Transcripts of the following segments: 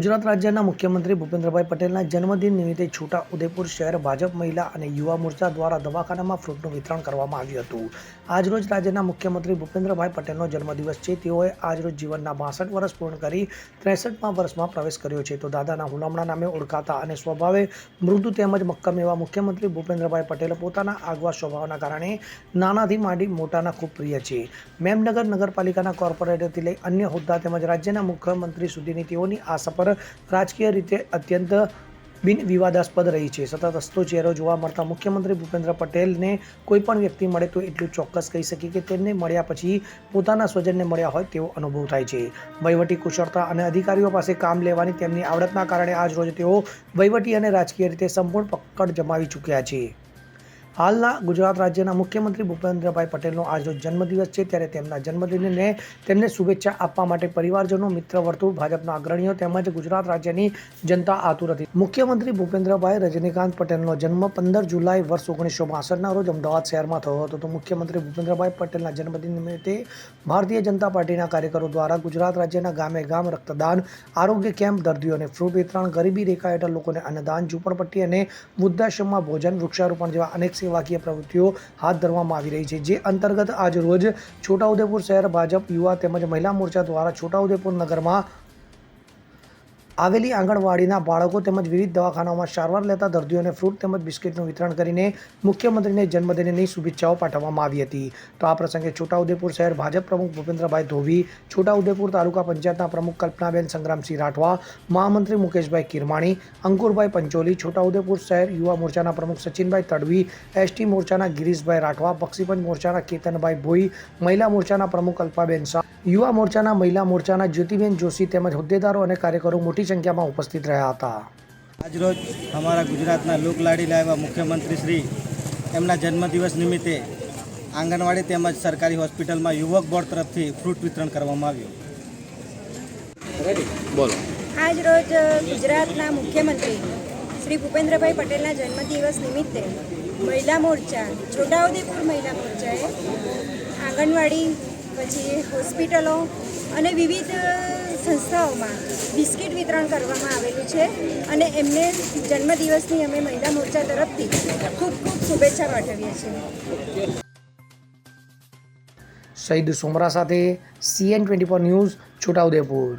ગુજરાત રાજ્યના મુખ્યમંત્રી ભૂપેન્દ્રભાઈ પટેલના જન્મદિન નિમિત્તે છોટા ઉદેપુર શહેર ભાજપ મહિલા અને યુવા મોરચા દ્વારા દવાખાનામાં ફ્રૂટનું વિતરણ કરવામાં આવ્યું હતું. આજરોજ રાજ્યના મુખ્યમંત્રી ભૂપેન્દ્રભાઈ પટેલનો જન્મદિવસ છે. તેઓએ આજરોજ જીવનના બાસઠ વર્ષ પૂર્ણ કરી ત્રેસઠમાં વર્ષમાં પ્રવેશ કર્યો છે. તો દાદાના હુલામણા નામે ઓળખાતા અને સ્વભાવે મૃદુ તેમજ મક્કમ એવા મુખ્યમંત્રી ભૂપેન્દ્રભાઈ પટેલ પોતાના આગવા સ્વભાવના કારણે નાનાથી માંડી મોટાના ખૂબ પ્રિય છે. મેમનગર નગરપાલિકાના કોર્પોરેટરથી લઈ અન્ય હોદ્દા તેમજ રાજ્યના મુખ્યમંત્રી સુધીની તેઓની આ સફર રાજકીય રીતે અત્યંત બિન વિવાદાસ્પદ રહી છે. સતત હસતો ચહેરો જોવા મળતા મુખ્યમંત્રી ભૂપેન્દ્ર પટેલને કોઈ પણ વ્યક્તિ મળે તો એટલું ચોક્કસ કહી શકીએ કે તેમને મળ્યા પછી પોતાના સ્વજનને મળ્યા હોય તેવો અનુભવ થાય છે. વહીવટી કુશળતા અને અધિકારીઓ પાસે કામ લેવાની તેમની આવડતના કારણે આજ રોજ તેઓ વહીવટી અને રાજકીય રીતે સંપૂર્ણ પકડ જમાવી ચૂક્યા છે. હાલના ગુજરાત રાજ્યના મુખ્યમંત્રી ભૂપેન્દ્રભાઈ પટેલનો આજનો જન્મદિવસ છે. ત્યારે તેમના જન્મદિનને તેમને શુભેચ્છા આપવા માટે પરિવારજનો મિત્ર વર્તુળ ભાજપના અગ્રણીઓ તેમજ ગુજરાત રાજ્યની જનતા આતુર હતી. મુખ્યમંત્રી ભૂપેન્દ્રભાઈ રજનીકાંત પટેલનો જન્મ પંદર જુલાઈ વર્ષ ઓગણીસો બાસઠના રોજ અમદાવાદ શહેરમાં થયો હતો. તો મુખ્યમંત્રી ભૂપેન્દ્રભાઈ પટેલના જન્મદિન નિમિત્તે ભારતીય જનતા પાર્ટીના કાર્યકરો દ્વારા ગુજરાત રાજ્યના ગામે ગામ રક્તદાન, આરોગ્ય કેમ્પ, દર્દીઓને ફ્રૂટ વિતરણ, ગરીબી રેખા હેઠળ લોકોને અન્નદાન, ઝૂંપડપટ્ટી અને વૃદ્ધાશ્રમમાં ભોજન, વૃક્ષારોપણ જેવા અનેક સેવાકીય પ્રવૃત્તિઓ હાથ ધરવામાં આવી રહી છે, જે અંતર્ગત આજ રોજ છોટાઉદેપુર શહેર ભાજપ યુવા તેમજ મહિલા મોરચા દ્વારા છોટાઉદેપુર નગરમાં આવેલી આંગણવાડીના બાળકો તેમજ વિવિધ દવાખાનાઓમાં સારવાર લેતા દર્દીઓને ફ્રૂટ તેમજ બિસ્કિટનું વિતરણ કરીને મુખ્યમંત્રીને જન્મદિનની શુભેચ્છાઓ પાઠવવામાં આવી હતી. તો આ પ્રસંગે છોટાઉદેપુર શહેર ભાજપ પ્રમુખ ભૂપેન્દ્રભાઈ ધોવી, છોટાઉદેપુર તાલુકા પંચાયતના પ્રમુખ કલ્પનાબેન સંગ્રામસિંહ રાઠવા, મહામંત્રી મુકેશભાઈ કિરમાણી, અંકુરભાઈ પંચોલી, છોટાઉદેપુર શહેર યુવા મોરચાના પ્રમુખ સચિનભાઈ તડવી, એસટી મોરચાના ગિરીશભાઈ રાઠવા બક્ષીપંચ મોરચાના કેતનભાઈ ભોઈ, મહિલા મોરચાના પ્રમુખ અલ્પાબેન શાહ, યુવા મોરચાના મહિલા મોરચાના જ્યોતિબેન જોશી તેમજ હોદ્દેદારો અને કાર્યકરો મોટી સંખ્યામાં ઉપસ્થિત રહ્યા હતા. આજરોજ અમારા ગુજરાતના લોકલાડીલા એવા મુખ્યમંત્રી શ્રી. એમના જન્મદિવસ નિમિત્તે આંગણવાડી તેમજ સરકારી હોસ્પિટલમાં યુવક બોર્ડ તરફથી ફ્રૂટ વિતરણ કરવામાં આવ્યું. આજ રોજ ગુજરાતના મુખ્યમંત્રી શ્રી ભૂપેન્દ્રભાઈ પટેલના જન્મદિવસ નિમિત્તે મહિલા મોરચા છોટાઉદેપુર મહિલા મોરચાએ આંગણવાડી પછી હોસ્પિટલો અને વિવિધ સંસ્થાઓમાં બિસ્કિટ વિતરણ કરવામાં આવેલું છે અને એમને જન્મદિવસની અમે મહિલા મોરચા તરફથી ખૂબ ખૂબ શુભેચ્છા પાઠવીએ છીએ. શહીદ સોમરા સાથે CN twenty four news Chhotaudepur.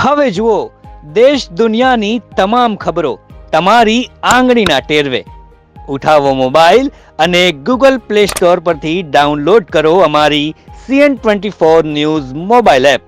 હવે જુઓ દેશ દુનિયાની તમામ ખબરો તમારી આંગળીના ટેરવે. ઉઠાવો મોબાઈલ અને ગૂગલ પ્લે સ્ટોર પરથી ડાઉનલોડ કરો અમારી CN twenty four news mobile app.